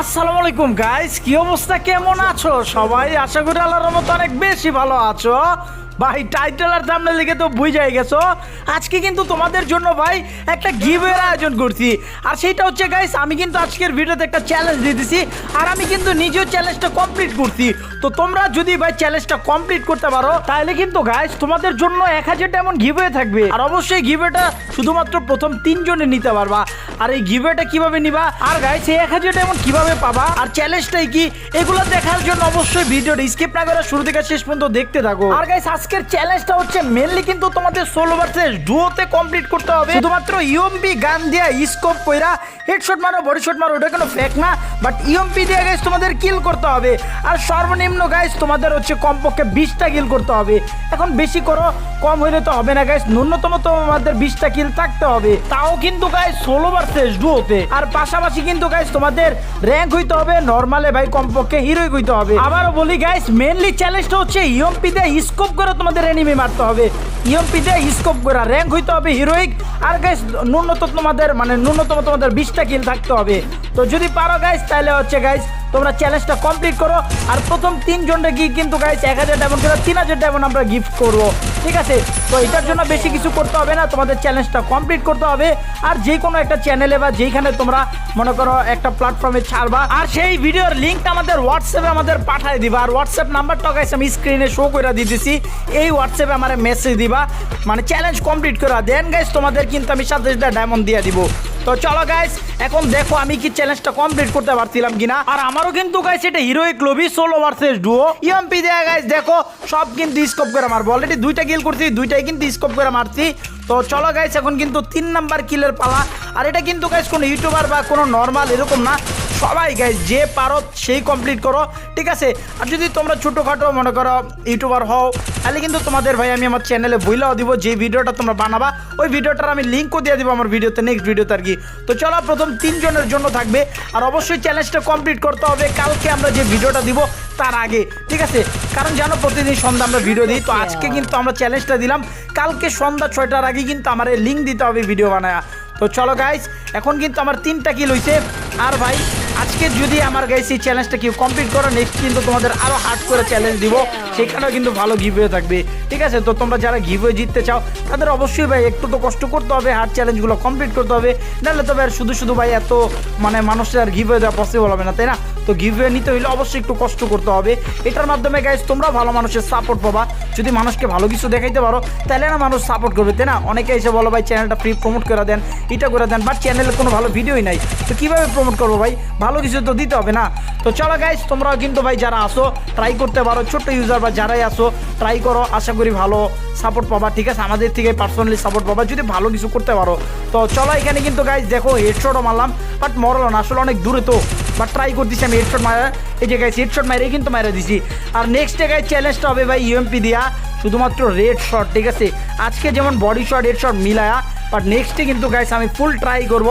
আসসালামু আলাইকুম গাইস কি অবস্থা? কেমন আছো? সবাই আশা করি আল্লাহর রহমতে অনেক বেশি ভালো আছো। ভাই টাইটেল আর সামনে লিখে তো বুঝাই গেছো। আজকে কিন্তু তোমাদের জন্য ভাই একটা গিভের আয়োজন করছি। আর সেটা হচ্ছে গাইস আমি কিন্তু আজকের ভিডিওতে একটা চ্যালেঞ্জ আর আমি কিন্তু নিজেও চ্যালেঞ্জটা কমপ্লিট করছি। তো তোমরা যদি ভাই চ্যালেঞ্জটা কমপ্লিট করতে পারো, তাহলে কিন্তু গাইস তোমাদের জন্য এক হাজার এমন গিভওয়ে থাকবে। আর অবশ্যই গিভওয়েটা শুধুমাত্র প্রথম তিনজনে নিতে পারবা। আর এই গিভওয়েটা কীভাবে নিবা? আর গাইস এই এক হাজার এমন কীভাবে পাবা? আর চ্যালেঞ্জটাই কি? এগুলো দেখার জন্য অবশ্যই ভিডিওটা স্কিপ না করে শুরু থেকে শেষ পর্যন্ত দেখতে থাকো। আর গাইস আজকের চ্যালেঞ্জটা হচ্ছে মেনলি কিন্তু তোমাদের সোলো ভার্সেস ডুয়োতে কমপ্লিট করতে হবে। শুধুমাত্র ইএমপি গান দিয়া স্কোপ কইরা হেডশট মারো বডি শট মারো, ওটা কোনো ফেক না। বাট ইএমপি দিয়ে গাইস তোমাদের কিল করতে হবে। আর সর্বনিম্ন গাইস তোমাদের হচ্ছে কমপক্ষে বিশটা কিল করতে হবে। এখন বেশি করো, কম হইলে তো হবে না গাইস ন্যূনতম তোমাদের বিশটা কিল থাকতে হবে। তাও কিন্তু গাইস ষোলো ভার্সেস ডুয়োতে আর পাশাপাশি কিন্তু গাইস তোমাদের র্যাঙ্ক হইতে হবে। নর্মালে ভাই কমপক্ষে হিরোই হইতে হবে। আবারও বলি গাইস মেনলি চ্যালেঞ্জটা হচ্ছে ইএমপি দিয়ে স্কোপ করে তোমাদের এনিমি মারতে হবে। ইএমপি দিয়ে স্কোপ করা র্যাঙ্ক হইতে হবে হিরোইক আর গাইস ন্যূনতম তোমাদের মানে ন্যূনতম তোমাদের বিশটা কিল থাকতে হবে। তো যদি পারো গাইস তাহলে হচ্ছে গাইস তোমরা চ্যালেঞ্জটা কমপ্লিট করো। আর প্রথম তিনজনটা গিয়ে কিন্তু গাইস এক হাজার ডায়মন্ড করে তিন হাজার ডায়মন্ড আমরা গিফট করব। ঠিক আছে? তো এটার জন্য বেশি কিছু করতে হবে না, তোমাদের চ্যালেঞ্জটা কমপ্লিট করতে হবে। আর যে কোনো একটা চ্যানেলে বা যেইখানে তোমরা মনে করো একটা প্ল্যাটফর্মে ছাড়বা, আর সেই ভিডিওর লিঙ্কটা আমাদের হোয়াটসঅ্যাপে আমাদের পাঠিয়ে দিবা। আর হোয়াটসঅ্যাপ নাম্বারটা গাইস আমি স্ক্রিনে শো করে দিতেছি। এই হোয়াটসঅ্যাপে আমার মেসেজ দিবা মানে চ্যালেঞ্জ কমপ্লিট করা। দেন গাইস তোমাদের কিন্তু আমি সাতাশটা ডায়মন্ড দিয়ে দিব। তো চলো গাইস এখন দেখো আমি কি চ্যালেঞ্জটা কমপ্লিট করতে পারছিলাম কিনা। আর আমারও কিন্তু গাইস এটা heroic lobby solo versus duo EMP দেয়া গাইস দেখো, সব কিন্তু স্কোপ করে মারবো। অলরেডি দুইটা কিল করছি, দুইটাই কিন্তু স্কোপ করে মারছি। তো চলো গাইস এখন কিন্তু তিন নাম্বার কিলের পালা। আর এটা কিন্তু গাইস কোনো ইউটিউবার বা কোনো নর্মাল এরকম না। সবাই গাইস যে পারো সেই কমপ্লিট করো, ঠিক আছে? আর যদি তোমরা ছোটোখাটো মনে করো ইউটিউবার হও, তাহলে কিন্তু তোমাদের ভাই, আমি আমার চ্যানেলে বইলাও দিব, যে ভিডিওটা তোমরা বানাবা, ওই ভিডিওটার আমি লিঙ্কও দিয়ে দিব আমার ভিডিওতে নেক্সট ভিডিওতে আর কি। তো চলো, প্রথম তিনজনের জন্য থাকবে। আর অবশ্যই চ্যালেঞ্জটা কমপ্লিট করতে হবে। কালকে আমরা যে ভিডিওটা দিব, তার আগে। ঠিক আছে? কারণ জানো প্রতিদিন সন্ধ্যা আমরা ভিডিও দিই তো আজকে কিন্তু আমরা চ্যালেঞ্জটা দিলাম। কালকে সন্ধ্যা ছয়টার আগে কিন্তু আমার লিঙ্ক দিতে হবে ভিডিও বানায়। তো চলো গাইস এখন কিন্তু আমার তিনটা কিল হইছে। আর ভাই আজকে যদি আমার গাইস এই চ্যালেঞ্জটা কেউ কমপ্লিট করো নেক্সট কিন্তু তোমাদের আরও হার্ড করে চ্যালেঞ্জ দিব। সেখানেও কিন্তু ভালো গিভওয়ে থাকবে। ঠিক আছে? তো তোমরা যারা গিভওয়ে জিততে চাও, তাদের অবশ্যই ভাই একটু তো কষ্ট করতে হবে হার্ড চ্যালেঞ্জগুলো কমপ্লিট করতে হবে। নাহলে তবে আর শুধু শুধু ভাই এত মানে মানুষের আর গিভওয়ে দেওয়া পসিবল হবে না, তাই না? তো গিভওয়ে নিতে হলে অবশ্যই একটু কষ্ট করতে হবে। এটার মাধ্যমে গাইস তোমরা ভালো মানুষের সাপোর্ট পাবা। যদি মানুষকে ভালো কিছু দেখাইতে পারো, তাহলে না মানুষ সাপোর্ট করবে, তাই না? অনেকে এসে বলো ভাই চ্যানেলটা ফ্রি প্রমোট করে দেন, এটা করে দেন বাট চ্যানেলে কোনো ভালো ভিডিওই নাই। তো কীভাবে প্রমোট করব ভাই? ভালো কিছু তো দিতে হবে না। তো চলো গাইস তোমরাও কিন্তু ভাই যারা আসো ট্রাই করতে পারো। ছোট্ট ইউজার বা যারাই আসো ট্রাই করো। আশা করি ভালো সাপোর্ট পাবা, ঠিক আছে? আমাদের থেকে পার্সোনালি সাপোর্ট পাবা, যদি ভালো কিছু করতে পারো। তো চলো এখানে কিন্তু গাইস দেখো হেডশটও মারলাম বাট মরলো না, আসলে অনেক দূরে তো। বাট ট্রাই করতেছি আমি হেডশট মারা। এই যে গাইস হেডশট মারে কিন্তু মারা দিছি। আর নেক্সট গাইস চ্যালেঞ্জটা হবে ভাই ইউএমপি দিয়া, শুধুমাত্র রেড শট ঠিক আছে? আজকে যেমন বডি শট হেড শট মিলায়া বাট নেক্সটে কিন্তু গাইস আমি ফুল ট্রাই করব।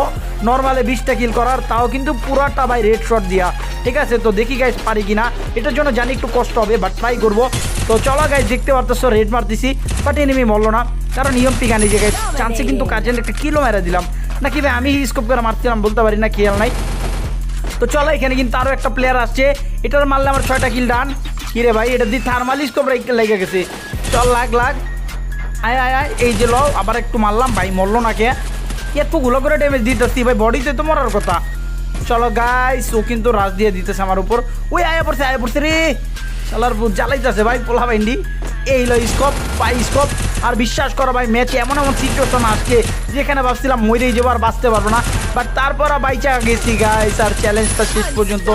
নর্মালে বিশটা কিল করার, তাও কিন্তু পুরাটা ভাই রেড শট দিয়া। ঠিক আছে? তো দেখি গাইস পারি কিনা। এটার জন্য জানি একটু কষ্ট হবে বাট ট্রাই করব। তো চলো গাইস দেখতে পারতেছো রেড মারতেছি। বাট এনিমি মরলো না। কারণ ইএমপি গানি যে গাইস চান্সে কিন্তু কাজের একটা কিলো মেরে দিলাম। নাকি ভাই, আমি স্কোপ করে মারছিলাম, বলতে পারি না খেয়াল নাই। তো চলো, এখানে কিন্তু আরও একটা প্লেয়ার আসছে। এটার মারলে আমার ছয়টা কিল ডান কিরে ভাই, এটা দিয়ে থার্মাল স্কোপ লেগে গেছে। চল, লাগ লাগ। আয় আয় আয়, এই যে লও, আবার একটু মারলাম, ভাই, মরলো না কে? এতগুলো করে ড্যামেজ দিতেছি, ভাই বডিতে তো মরার কথা। চলো গাইস ও কিন্তু রাজ দিয়ে দিতেছে আমার উপর। ওই আয়া পড়ছে আয়া পড়ছে রে। শালার জ্বালাইতেছে, ভাই, পোলা বাইন্ডি এই লো স্কোপ পাই স্কোপ আর বিশ্বাস করো, ভাই ম্যাচে এমন এমন সিচুয়েশন আসছে যেখানে ভাবছিলাম মরেই যাব আর বাঁচতে পারব না। বাট তারপর বাইচা গেছি গাইস আর চ্যালেঞ্জটা শেষ পর্যন্ত।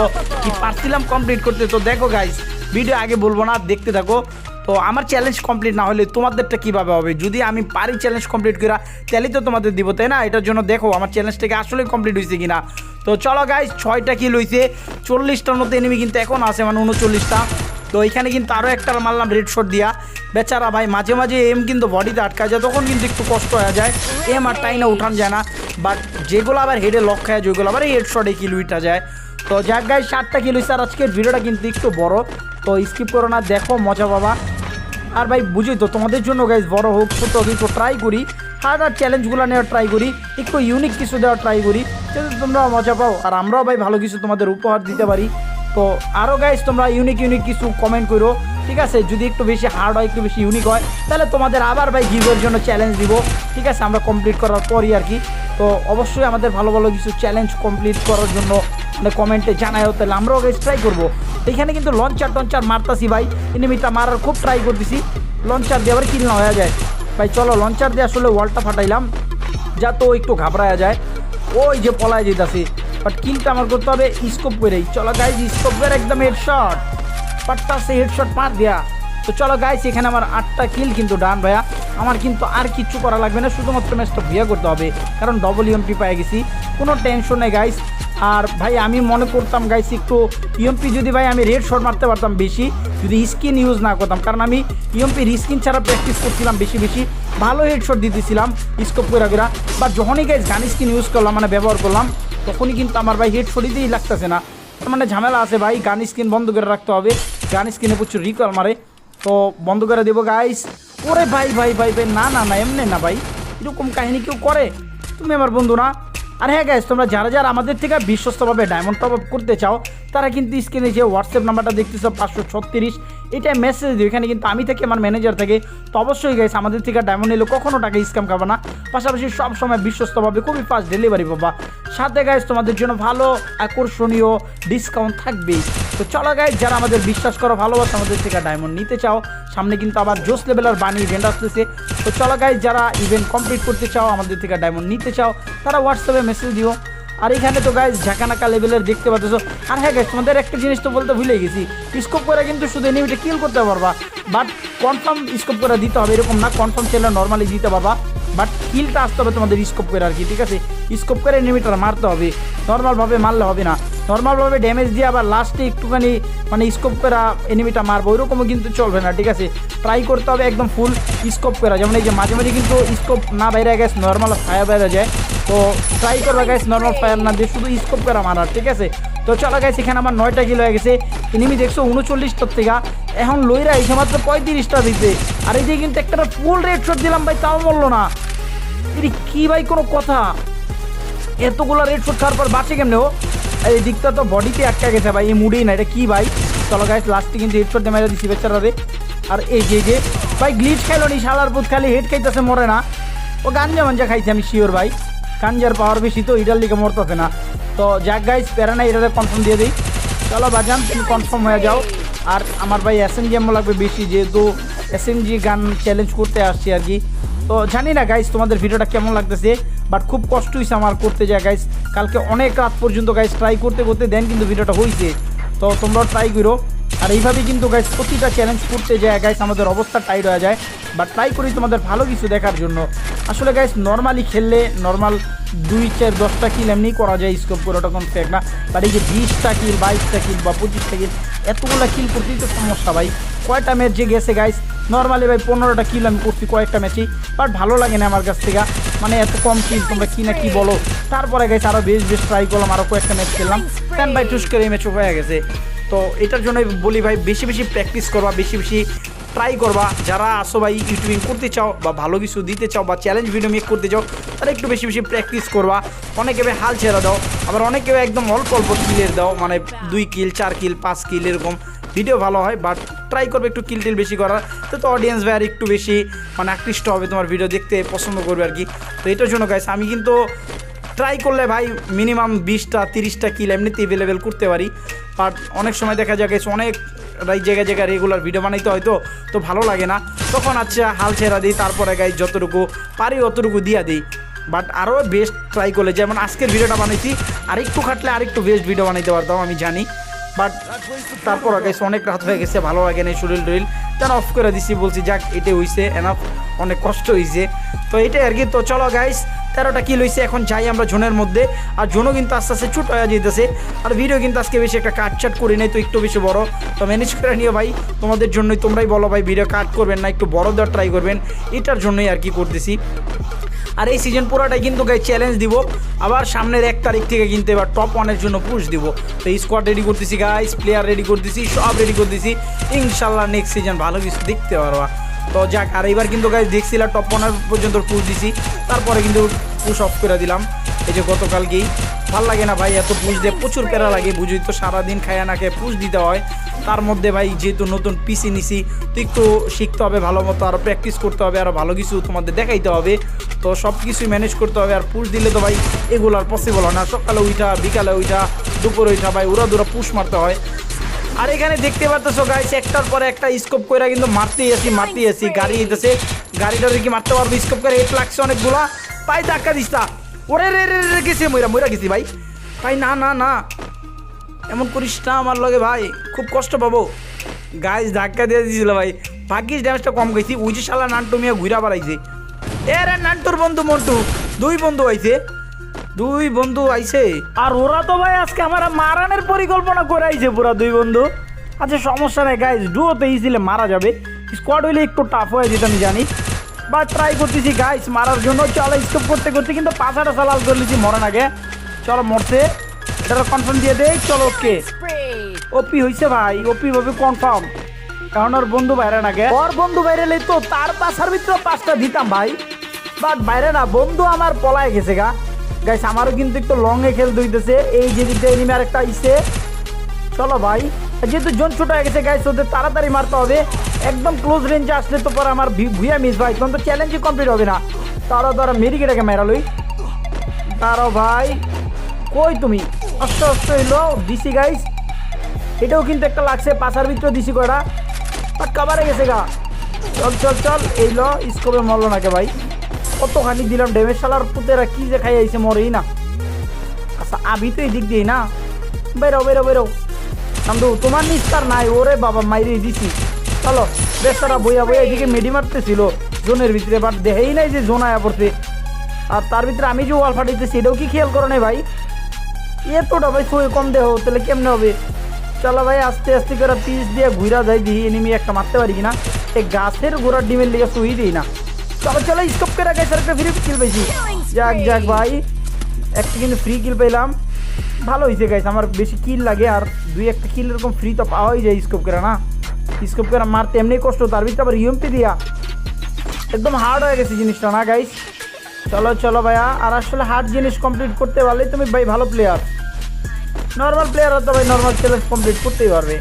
কি পারছিলাম কমপ্লিট করতে, তো দেখো গাইস ভিডিও আগে বলব না, দেখতে থাকো। তো আমার চ্যালেঞ্জ কমপ্লিট না হলে তোমাদেরটা কীভাবে হবে? যদি আমি পারি চ্যালেঞ্জ কমপ্লিট করা তাহলেই তো তোমাদের দিব, তাই না? এটার জন্য দেখো, আমার চ্যালেঞ্জটাকে আসলে কমপ্লিট হয়েছে কিনা। তো চলো গাইস ছয়টা কিল হয়েছে চল্লিশটার মতো এনিমি কিন্তু এখন আছে মানে উনচল্লিশটা। তো এখানে কিন্তু আরও একটা মারলাম রেড শট দিয়া। বেচারা ভাই, মাঝে মাঝে এম কিন্তু বডিতে আটকা যায়, তখন কিন্তু একটু কষ্ট হয়ে যায়। এম আর টাইনা উঠান যায় না। বাট যেগুলো আবার হেডে লক খায় যেগুলো আবার হেড শটে কিল উইটা যায়। তো যাক গাই সাতটা কিল হয়েছে আর আজকের ভিডিওটা কিন্তু একটু বড়। তো স্কিপ করো না, দেখো, মজা বাবা আর ভাই বুঝি তো তোমাদের জন্য গাইজ বড় হোক, ছোট হোক, একটু ট্রাই করি। হার্ড হার্ড চ্যালেঞ্জগুলো নেওয়ার ট্রাই করি, একটু ইউনিক কিছু দেওয়ার ট্রাই করি, যাতে তোমরা মজা পাও। আর আমরাও ভাই ভালো কিছু তোমাদের উপহার দিতে পারি। তো আরও গাইজ তোমরা ইউনিক ইউনিক কিছু কমেন্ট করো, ঠিক আছে? যদি একটু বেশি হার্ড হয়, একটু বেশি ইউনিক হয়, তাহলে তোমাদের আবার ভাই গিভের জন্য চ্যালেঞ্জ দিব। ঠিক আছে? আমরা কমপ্লিট করার পরই আর কি। তো অবশ্যই আমাদের ভালো ভালো কিছু চ্যালেঞ্জ কমপ্লিট করার জন্য মানে কমেন্টে জানায়ও, তাহলে আমরাও গাইজ ট্রাই করব। এখানে কিন্তু লঞ্চার টঞ্চার মারতাছি ভাই। এনিমিটা মারার খুব ট্রাই করতেছি। লঞ্চার দিয়ে আবার কিল না হয়ে যায়। ভাই, চলো লঞ্চার দিয়ে আসলে ওয়ালটা ফাটাইলাম যা তো একটু ঘাবড়ায়া যায়। ওই যে পলায় যেতেছে। বাট কিলটা আমার করতে হবে স্কোপ করেই। চলো গাইজ স্কোপ করে একদম হেডশট পাট্টা সে হেডশট মার দেয়া। তো চলো গাইস এখানে আমার আটটা কিল কিন্তু ডান ভাইয়া। আমার কিন্তু আর কিচ্ছু করা লাগবে না। শুধুমাত্র ম্যাচটা বিয়ে করতে হবে। কারণ ডবল ইএমপি পেয়ে গেছি। কোনো টেনশন নেই গাইস আর ভাই, আমি মনে করতাম গাইস একটু ইএমপি যদি ভাই, আমি রেড শট মারতে পারতাম বেশি, যদি স্কিন ইউজ না করতাম। কারণ আমি ইএমপির স্কিন ছাড়া প্র্যাকটিস করছিলাম বেশি বেশি, ভালো হেড হেডশট দিতেছিলাম স্কোপ করে করে। বা যখনই গাইস গান স্কিন ইউজ করলাম মানে ব্যবহার করলাম, তখনই কিন্তু আমার ভাই হেড হেডশট দিতেই লাগতেছে না। মানে ঝামেলা আছে ভাই গান স্কিন বন্ধ করে রাখতে হবে। গান স্ক্রিনে প্রচুর রিকল মারে। তো বন্ধ করে দেবো গাইস ওরে ভাই ভাই ভাই ভাই, না না না, এমনি না ভাই। এরকম কাহিনী কেউ করে? তুমি আমার বন্ধু না? আর হ্যাঁ গাইস তোমরা যারা যারা আমাদের থেকে বিশ্বস্তভাবে ডায়মন্ড টপ আপ করতে চাও, তারা কিন্তু স্ক্রিনে যে হোয়াটসঅ্যাপ নাম্বারটা দেখতেছো, পাঁচশো ছত্রিশ এটাই মেসেজ দিই এখানে কিন্তু আমি থেকে আমার ম্যানেজার থেকে, তো অবশ্যই গাইস আমাদের থেকে ডায়মন্ড নিলে কখনো টাকা স্ক্যাম খাবে না। পাশাপাশি সবসময় বিশ্বস্তভাবে খুবই ফাস্ট ডেলিভারি পাবা। সাথে গাইস তোমাদের জন্য ভালো আকর্ষণীয় ডিসকাউন্ট থাকবেই। তো চলো গাইস যারা আমাদের বিশ্বাস করো, ভালোবাসা, আমাদের থেকে ডায়মন্ড নিতে চাও, সামনে কিন্তু আবার জোস লেভেলের বানি ইভেন্ট আসতেছে। তো চলো গাইস যারা ইভেন্ট কমপ্লিট করতে চাও, আমাদের থেকে ডায়মন্ড নিতে চাও, তারা হোয়াটসঅ্যাপে মেসেজ দিও। আর এখানে তো গাইস ঝাঁকানাকা লেভেলের দেখতে পাচ্ছ আর হ্যাঁ গাইস তোমাদের একটা জিনিস তো বলতে ভুলে গেছি। স্কোপ করে কিন্তু শুধু এনিমিটা কিল করতে পারবা বাট কনফার্ম স্কোপ করে দিতে হবে, এরকম না কনফার্ম ছেলে নর্মালি দিতে পারবা। বাট কিলটা আসতে হবে তোমাদের স্কোপ করে আর কি, ঠিক আছে? স্কোপ করে এনিমিটার মারতে হবে। নর্মালভাবে মারলে হবে না। নর্মালভাবে ড্যামেজ দিয়ে আবার লাস্টে একটুখানি মানে স্কোপ করা এনিমিটা মারবো। ওইরকমও কিন্তু চলবে না, ঠিক আছে? ট্রাই করতে হবে একদম ফুল স্কোপ করা। যেমন এই যে মাঝে মাঝে কিন্তু স্কোপ না বাইরে গেছে নর্মাল ফায়ার বাইরে যায়। তো ট্রাই করবে গাইস নর্মাল ফায়ার না দিয়ে শুধু স্কোপ করা মারার, ঠিক আছে? তো চলো গাইস এখানে আমার নয়টা কিলো হয়ে গেছে। এনিমি দেখছ উনচল্লিশটার থেকে এখন লইরা এসে মাত্র পঁয়ত্রিশটা দিতে আর এই যে কিন্তু একটা ফুল রেড শট দিলাম ভাই, তাও বলল না। এটি কি ভাই কোনো কথা? এতগুলো রেড ফুড খাওয়ার পর বাঁচে কেমনে ও? এই দিকটা তো বডিতে আটকা গেছে ভাই, এই মুডেই না, এটা কি ভাই? চলো গাইস লাস্টে কিন্তু হেড শট দিয়ে মেরে দিচ্ছি বেচারা রে। আর এই যে যে, ভাই গ্লিচ খাইলো নি, শালার পুত, খালি হেড খাইতেছে, মরে না। ও গাঞ্জা মাঞ্জা খাইছে আমি শিওর ভাই। গাঞ্জার পাওয়ার বেশি তো, এটার লিগে মরতেছে না। তো যাক গাইজ প্যারা না এটাতে কনফার্ম দিয়ে দিই। চলো বাজান, তুমি কনফার্ম হয়ে যাও। আর আমার ভাই এস এম জি এমও লাগবে বেশি, যেহেতু এস এন জি গান চ্যালেঞ্জ করতে আসছি আর কি। তো জানি না গাইজ তোমাদের ভিডিওটা কেমন লাগতেছে বাট খুব কষ্ট হয়েছে আমার করতে যায় গাইজ কালকে অনেক রাত পর্যন্ত গাইজ ট্রাই করতে করতে দেন কিন্তু ভিডিওটা হয়েছে তো তোমরাও ট্রাই করো। আর এইভাবেই কিন্তু গাইস প্রতিটা চ্যালেঞ্জ করতে যায় গাইস আমাদের অবস্থা টাইট হয়ে যায়। বাট ট্রাই করি তোমাদের ভালো কিছু দেখার জন্য। আসলে গাইস নর্মালি খেললে নর্মাল দুই চার দশটা কিল এমনি করা যায় স্কোপ করে ওটা কোনো ফেক না। বাট এই যে বিশটা কিল বাইশটা কিল বা পঁচিশটা কিল এতগুলা কিল করতেই তো সমস্যা ভাই। কয়টা ম্যাচ যে গেছে গাইস নর্মালি ভাই পনেরোটা কিল আমি করছি কয়েকটা ম্যাচেই বাট ভালো লাগে না আমার কাছ থেকে। মানে এত কম কিল তোমরা কি না কি বলো। তারপরে গেছে আরও বেশ বেশ ট্রাই করলাম আরও কয়েকটা ম্যাচ খেললাম। টেন বাই টুস করে এই ম্যাচও হয়ে গেছে। তো এটার জন্যই বলি ভাই, বেশি বেশি প্র্যাকটিস করবা, বেশি বেশি ট্রাই করবা। যারা আসো ভাই ইউটিউবিং করতে চাও বা ভালো কিছু দিতে চাও বা চ্যালেঞ্জ ভিডিও মেক করতে চাও, তারা একটু বেশি বেশি প্র্যাকটিস করবা। অনেকে ভাই হাল ছেড়ে দাও, আবার অনেকে একদম অল্প অল্প কিলের দাও মানে দুই কিল চার কিল পাঁচ কিল এরকম ভিডিও ভালো হয় বাট ট্রাই করবে একটু কিল টিল বেশি করার। তো তো অডিয়েন্স ভাই আর একটু বেশি মানে আকৃষ্ট হবে, তোমার ভিডিও দেখতে পছন্দ করবে আর কি। তো এটার জন্য গাইস আমি কিন্তু ট্রাই করলে ভাই মিনিমাম বিশটা, তিরিশটা কিল এমনিতে অ্যাভেলেবেল করতে পারি। বাট অনেক সময় দেখা যায় গেছে অনেক রাই জায়গায় জায়গায় রেগুলার ভিডিও বানাইতে হয়তো তো ভালো লাগে না। তখন আচ্ছা হাল ছেড়া দিই, তারপরে গাই যতটুকু পারি অতটুকু দিয়া দিই। বাট আরও বেস্ট ট্রাই করলে, যেমন আজকের ভিডিওটা বানাইছি, আরেকটু খাটলে আরেকটু বেস্ট ভিডিও বানাইতে পারতাম, আমি জানি। বাট তারপর গেছে অনেক রাত হয়ে গেছে, ভালো লাগে না শরীর টরিল যেন অফ করে দিছি, বলছি যাক, এটাই হইছে এনাফ অনেক কষ্ট হয়েছে তো এটাই আর কি, তো চলো গাইস তেরোটা কিল হয়েছে এখন যাই আমরা জোনের মধ্যে। আর জোনও কিন্তু আস্তে আস্তে ছুট হয়ে যেতেছে আর ভিডিও কিন্তু আজকে বেশি একটা কাটছাট করি নাই, তো একটু বেশি বড়। তো ম্যানেজ করে নিও ভাই, তোমাদের জন্যই তোমরাই বলো ভাই ভিডিও কাট করবেন না, একটু বড় দেওয়ার ট্রাই করবেন। এটার জন্যই আর কি করতেছি। আর এই সিজন পুরোটাই কিন্তু গাই চ্যালেঞ্জ দিব। আবার সামনের এক তারিখ থেকে কিন্তু এবার টপ ওয়ানের জন্য পুশ দিব। তো স্কোয়াড রেডি করতেছি গাইস প্লেয়ার রেডি করতেছি, সব রেডি করতেছি। ইনশাল্লাহ নেক্সট সিজন ভালো কিছু দেখতে পারবা। তো যাক, আর এইবার কিন্তু গাইজ দেখছিলাম টপ ওয়ানের পর্যন্ত পুশ দিছি। তারপরে কিন্তু পুশ অফ করে দিলাম। এই যে গতকালকেই। ভালো লাগে না ভাই, এত পুশ দিয়ে প্রচুর প্যারা লাগে বুঝি তো? সারাদিন খায়া না খেয়ে পুশ দিতে হয়। তার মধ্যে ভাই, যেহেতু নতুন পিসি নিছি, তো একটু শিখতে হবে ভালো মতো আরও প্র্যাকটিস করতে হবে আরও ভালো কিছু তোমাদের দেখাইতে হবে। তো সব কিছুই ম্যানেজ করতে হবে, আর পুশ দিলে তো ভাই, এগুলো আর পসিবল হয় না। সকালে উঠা বিকালে উঠা দুপুরে উঠা ভাই ওরা দুরা পুষ মারতে হয়। আর এখানে দেখতে পারতেছো গাইস একটার পরে একটা স্কোপ করে কিন্তু মারতেই আছি মারতেই আছি। গাড়ি এসেছে গাড়িটা কি মারতে পারব? স্কোপ করে হেট লাগছে অনেকগুলা। পাই ধাক্কা দিস তা। ওরে রে রে রে, গেছে মইরা মইরা গেছি ভাই। ভাই, না না না। এমন করিস না আমার লগে ভাই, খুব কষ্ট পাবো। গাইস, ধাক্কা দিয়ে দিয়েছিল ভাই। ভাগ্যিস ড্যামেজটা কম গেছি ওই যে শালা নান্টু মিয়া ঘুরা বাড়াইছে। এ রে নান্টুর বন্ধু মন্টু, দুই বন্ধু আইছে। দুই বন্ধু আইছে। আর ওরা তো ভাই আজকে আমার মারানের পরিকল্পনা করে আইছে পুরা দুই বন্ধু। আচ্ছা সমস্যা নাই গাইজ ডুয়োতে ইজিলে মারা যাবে। স্কোয়াড হইলে একটু টাফ হয়ে যেত, আমি জানি। বা ট্রাই করতেছি গাইস মারার জন্য। চলো স্টপ করতে করতে কিন্তু পাঁচাটা সালাল করে লিছি মরার আগে। চলো মরছে। এটা কনফার্ম দিয়ে দেই। চলো ওকে ওপি হইছে ভাই ওপি ভাবে কনফার্ম কারণ ওর বন্ধু বাইরে না গে ওর বন্ধু বাইরে তো তার পাশার ভিতরে পাঁচটা দিতাম ভাই। বাট বাইরে না বন্ধু আমার পলায় গেছে গা। গাইস আমারও কিন্তু একটু লং এ খেলতে হইতেছে। এই যে দিকটা এনিমি আর একটা আইছে। চলো ভাই। যেহেতু জোন ছোট হয়ে গেছে গাইস ওদের তাড়াতাড়ি মারতে হবে। একদম ক্লোজ রেঞ্জে আসলে তো পরে আমার ভি- ভুইয়া মিস ভাই তখন তো চ্যালেঞ্জই কমপ্লিট হবে না। তারা তারা মেরিকেটাকে মেরালই তারাও ভাই, কই তুমি? অষ্ট অষ্ট হইল দিছি গাইস এটাও কিন্তু একটা লাগছে, পাশার ভিতরে দিছি কয়টা? বাট কাবারে গেছে গা। চল চল চল, এই ল স্কোপে মরলো নাকে ভাই। কতখানি দিলাম ড্যামেজ শালার পুতেরা কি যে খাই আইছে, মরেই না। আচ্ছা আবি তো এদিক দিই না। বেরো বেরো বেরো। চান্দু, তোমার নিস্তার নাই, ওরে বাবা, মাইরে দিছি। চলো, বেচারা বইয়া বইয়া এদিকে মেডি মারতেছিল, জোনের ভিতরে বাট দেহেই নাই যে জোন আয়া পড়ছে। আর তার ভিতরে আমি যে ওয়াল ফাটিতেছি, এটাও কি খেয়াল করো নাই ভাই? এতটা ভাই শুয়ে কম দেহ, তাহলে কেমনে হবে? চলো ভাই, আস্তে আস্তে করে পিস দিয়ে ঘুরা যায় দিই এনিমি একটা মারতে পারি কিনা? এই গাছের গোড়ার ডিমের লিগে শুই দিই না। চলো চলো স্কোপ করে গেছে একটা ফ্রি কিল পেয়েছি যাক যাক, ভাই, একটা কিন্তু ফ্রি কিল পেলাম ভালো হয়েছে গাইছে আমার বেশি কিল লাগে আর দুই একটা কিল এরকম ফ্রি তো পাওয়াই যায় স্কোপ করে না। স্কোপ করে মারতে এমনি কষ্ট, তার ভিতরে আবার ইউএমপি দিয়া। একদম হার্ড হয়ে গেছে জিনিসটা না গাইস চলো চলো ভাইয়া, আর আসলে হার্ড জিনিস কমপ্লিট করতে পারলে তুমি ভাই ভালো প্লেয়ার নর্মাল প্লেয়ার হয়তো ভাই নর্মাল চ্যালেঞ্জ কমপ্লিট করতেই পারবে।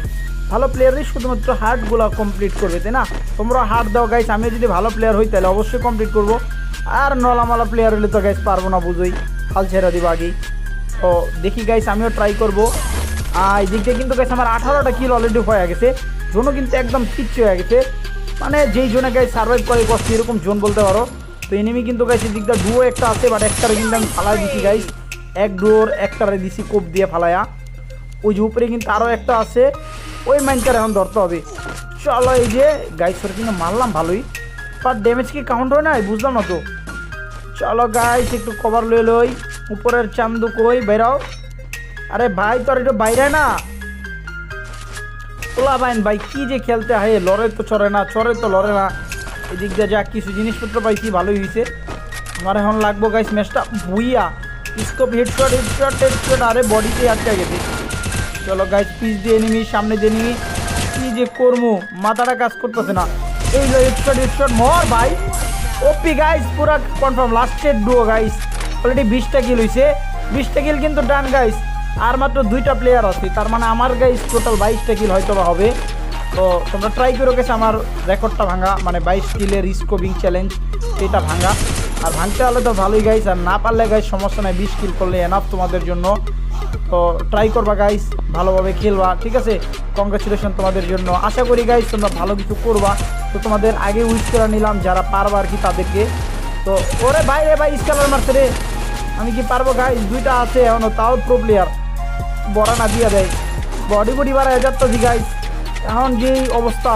ভালো প্লেয়ারই শুধুমাত্র হার্ডগুলো কমপ্লিট করবে, তাই না? তোমরা হার্ড দাও গাইস আমি যদি ভালো প্লেয়ার হই তাহলে অবশ্যই কমপ্লিট করব। আর নলামালা প্লেয়ার হলে তো গাইস পারব না বুঝোই। হাল ছেড়ে দিব আগেই। তো দেখি গাইস আমিও ট্রাই করব। আর এই দিক দিয়ে কিন্তু গাইস আমার আঠারোটা কিল অলরেডি হয়ে গেছে। জোনও কিন্তু একদম পিচ্ছি হয়ে গেছে। মানে যেই জোনে গাইস সার্ভাইভ করে কষ্ট এরকম জোন বলতে পারো। তো এনিমি কিন্তু গাইস দিকটা ডুও একটা আছে বাট একটারে কিন্তু আমি ফালাই দিছি গাইস এক ডুয়োর একটারে দিছি কোপ দিয়ে ফালায়া। ওই যে উপরে কিন্তু আরও একটা আছে। ওই মাইনটার এখন ধরতে হবে। চলো এই যে গাইসর কিন্তু মারলাম ভালোই। বাট ড্যামেজ কি কাউন্ট হয় না বুঝলাম না তো। চলো গাইস একটু কভার লই লই। উপরের চান্দু কই বেরাও আরে ভাই, তোর একটু বাইরে না। ওলা বাইন, ভাই, কি যে খেলতে হয় লড়ে তো চড়ে না, চড়ে তো লড়ে না। এদিক দিয়ে যা, কিছু জিনিসপত্র পাইছি ভালোই হয়েছে আমার এখন লাগবো গাইস ম্যাচটা booyah scope headshot headshot headshot আরে বডিতে আটকে গেছে। চলো গাইস পিস দিয়ে এনিমি সামনে দিয়ে নিমি কি যে করব মাথাটা কাজ করতেছে না। এই হেডশট হেডশট মর, ভাই। ওপি গাইস পুরা কনফার্ম লাস্টের ডুও গাইস অলরেডি বিশটা কিল হয়েছে বিশটা কিল কিন্তু ডান গাইস আর মাত্র দুইটা প্লেয়ার আছে। তার মানে আমার গাইস টোটাল বাইশটা কিল হয়তো হবে। তো তোমরা ট্রাই করে গেছে আমার রেকর্ডটা ভাঙা। মানে বাইশ কিলের স্কোপিং চ্যালেঞ্জ এটা ভাঙা। আর ভাঙতে হলে তো ভালোই গাইস আর না পারলে গাইস সমস্যা নাই। বিশ কিল করলে এনাফ তোমাদের জন্য। তো ট্রাই করবা গাইস ভালোভাবে খেলবা, ঠিক আছে? কংগ্রেচুলেশন তোমাদের জন্য। আশা করি গাইস তোমরা ভালো কিছু করবা। তো তোমাদের আগে উইশ করে নিলাম, যারা পারবা আর কি তাদেরকে। তো ওরে ভাই রে ভাই স্কালার মারছে রে। আমি কি পারব গাইস দুইটা আছে এখনও, তাও প্রো প্লেয়ার বড়া না দিয়া দেয়। বডি বডি বাড়ায় যাচ্ছে গাইস এখন যে অবস্থা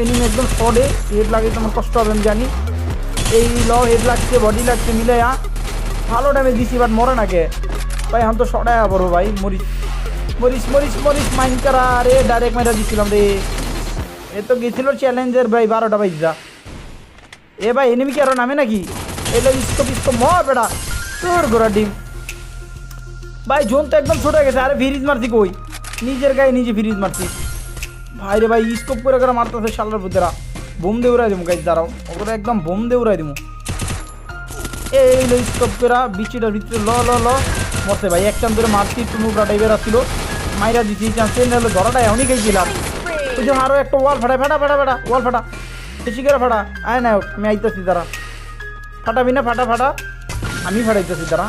এনিমি একদম শর্টে হেড লাগে তোমার কষ্ট হবে, আমি জানি। এই ল হেড লাগছে বডি লাগছে, মিলাইয়া ভালো ড্যামেজ দিছি বাট মরে নাকে ভাই, এখন তো শর্টায় বড় ভাই। মরিস মরিস মরিস মরিস মাইন করা রে ডাইরেক্ট মেরা দিছিলাম রে। এ তো গেছিল চ্যালেঞ্জের ভাই, বারোটা বাইজা এ ভাই এনিমি কি আরও নামে নাকি? এলো ইস্কো পিস্কো মর, বেটা। তোর ডিম। ভাই, জোন তো একদম ছোট গেছে, আরে ফ্রিজ মারছি কই? নিজের গায়ে নিজে ফ্রিজ মারছি। ভাই রে ভাই স্কোপ করে করে মারতেছে শালার বুদ্ধেরা বোম দিয়ে উড়াই দিবো গাইজ দাঁড়াও। একদম বোম দিয়ে উড়াই এই লো স্টপ করা ভিতরে ল ল ল। মরতে ভাই, এক চান ধরে মারছি নুবরা টাইপের আসছিল মাইরা দিচ্ছি ধরাটা এমনই গেছিলাম ওই আরও একটা ওয়াল ফাটা ফাটা ফাটা ফাটা ওয়াল ফাটা। বেশি করে ফাটা। আয় না, আমি আইতেছি তারা ফাটাবি না, ফাটা ফাটা। আমি ফাটাইতেছি তারা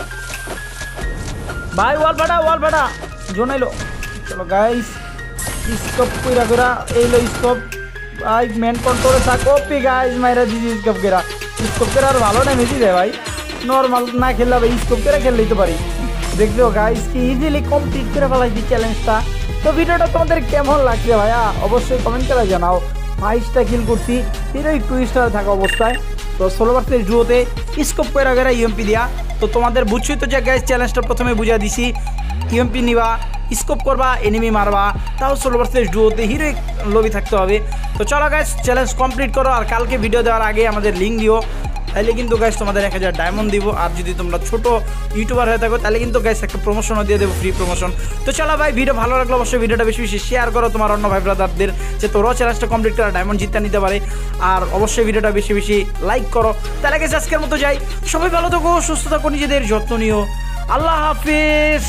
ভাই, ওয়াল ফাটা ওয়াল ফাটা জোনাইলো চলো গাইস স্কোপ কইরা কইরা এইলো স্কোপ ভাই মেন কন্ট্রোলে থাক ওপি গাইস মাইরা দিছি স্কোপ কইরা। স্কোপ কইরা আর ভালো ড্যামেজই দেয় ভাই। নর্মাল না খেললে ভাই স্কোপ করে খেললেই তো পারি। দেখছ গাইস কি ইজিলি কমপ্লিট করে ফেলাইছি চ্যালেঞ্জটা তো ভিডিওটা তোমাদের কেমন লাগছে, ভাইয়া? অবশ্যই কমেন্ট করে জানাও। ফাইভটা কিল করছি। হিরো একটু স্টার থাকা অবস্থায়। তো ষোলো পার্সেন্ট ডুয়োতে স্কোপ করে গেরা ইউএমপি দিয়া। তো তোমাদের বুঝছোই তো যে গ্যাস চ্যালেঞ্জটা প্রথমে বুঝা দিছি। ইউএমপি নিবা স্কোপ করবা এনিমি মারবা, তাও ষোলো পার্সেন্ট ডুয়োতে হিরো লবি থাকতে হবে। তো চলো গ্যাস চ্যালেঞ্জ কমপ্লিট করো, আর কালকে ভিডিও দেওয়ার আগে আমাদের লিঙ্ক দিও। তাহলে কিন্তু গ্যাস তোমাদের এক হাজার ডায়মন্ড দিব। আর যদি তোমরা ছোট ইউটিউবার হয়ে থাকো তাহলে কিন্তু গ্যাস একটা প্রমোশনও দিয়ে দেবো ফ্রি প্রমোশন তো চলো ভাই ভিডিও ভালো লাগল অবশ্যই ভিডিওটা বেশি বেশি শেয়ার করো তোমার অন্য ভাই ব্রাদারদের যে তোরাও চ্যালেঞ্জটা কমপ্লিট করা ডায়মন্ড জিততে নিতে পারে। আর অবশ্যই ভিডিওটা বেশি বেশি লাইক করো। তাহলে গেছে আজকের মতো যাই। সবাই ভালো থাকো, সুস্থ থাকো, নিজেদের যত্ন নিও। আল্লাহ হাফিজ।